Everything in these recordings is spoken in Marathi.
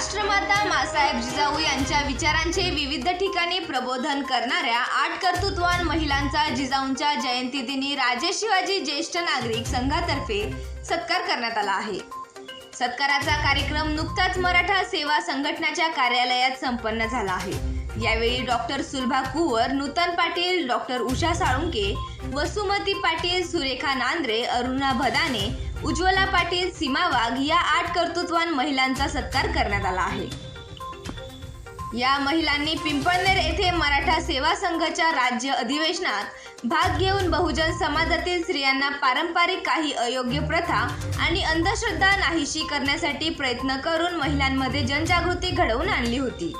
राष्ट्रमाता मासाहेब जिजाऊ यांच्या विचारांचे विविध ठिकाणी प्रबोधन करणाऱ्या आठ कर्तृत्वान महिलांचा जिजाऊंच्या जयंतीदिनी राजे शिवाजी ज्येष्ठ नागरिक संघातर्फे सत्कार करण्यात आला आहे. सत्काराचा कार्यक्रम नुकताच मराठा सेवा संघटनाच्या कार्यालयात संपन्न झाला आहे. यावेळी डॉक्टर सुलभा कुवर नूतन पाटील डॉक्टर उषा साळुंके वसुमती पाटील सुरेखा नांद्रे अरुणा भदाने उज्ज्वला पाटील सीमा वाघ या आठ कर्तृत्वान महिलांचा सत्कार करण्यात आला आहे. या महिलांनी पिंपळनेर येथे मराठा सेवा संघाच्या राज्य अधिवेशनात भाग घेऊन बहुजन समाजातील स्त्रियांना पारंपरिक काही अयोग्य प्रथा आणि अंधश्रद्धा नाहीशी करण्यासाठी प्रयत्न करून महिलांमध्ये जनजागृती घडवून आणली होती.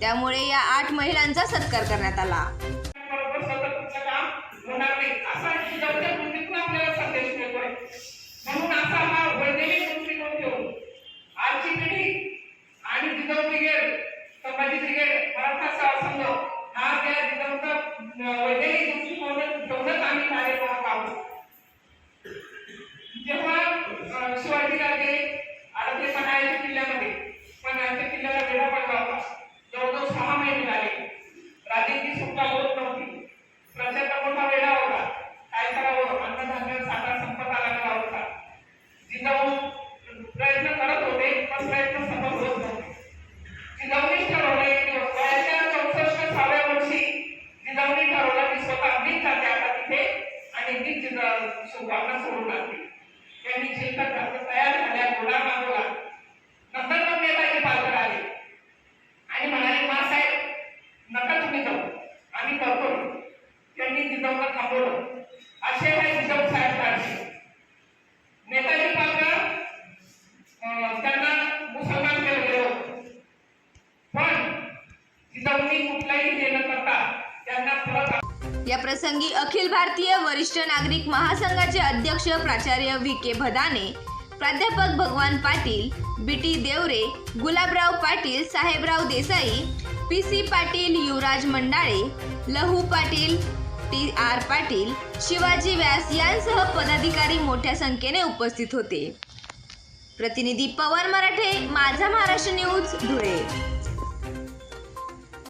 त्यामुळे या आठ महिलांचा सत्कार करण्यात आला. संभाजी ब्रिगेड मराठा संघ हा त्या ही सुटका होत नव्हती. प्रचंड मोठा वेळा होता. काय करावं? अन्नधान्य साठा संपत आला होता? जिजाऊ प्रयत्न करत होते पण प्रयत्न सफल होत नव्हते. जिजाऊनी ठरवलं एक दिवस वयाच्या चौसष्टाव्या वर्षी जिजाऊनी ठरवलं की स्वतः मीच जाते आता तिथे आणि मीच जिजा शिवबांना सोडून टाकते त्यांनी जिजाऊला थांबवलं. असे हे जिजाऊ साहेब काढले नेताजी पालकर त्यांना मुसलमान केलं गेलं होतं. पण जिजाऊंनी कुठलाही हे न करता त्यांना परत या प्रसंगी अखिल भारतीय वरिष्ठ नागरिक महासंघाचे अध्यक्ष प्राचार्य व्ही के भदाने प्राध्यापक Bhagwan Patil B T Deore Gulabrao Patil Sahebrao Desai P C Patil Yuvraj Mandale Lahu Patil T R Patil Shivaji Vyas यांसह पदाधिकारी मोठ्या संख्येने उपस्थित होते. प्रतिनिधी पवन मराठे माझा महाराष्ट्र न्यूज धुळे.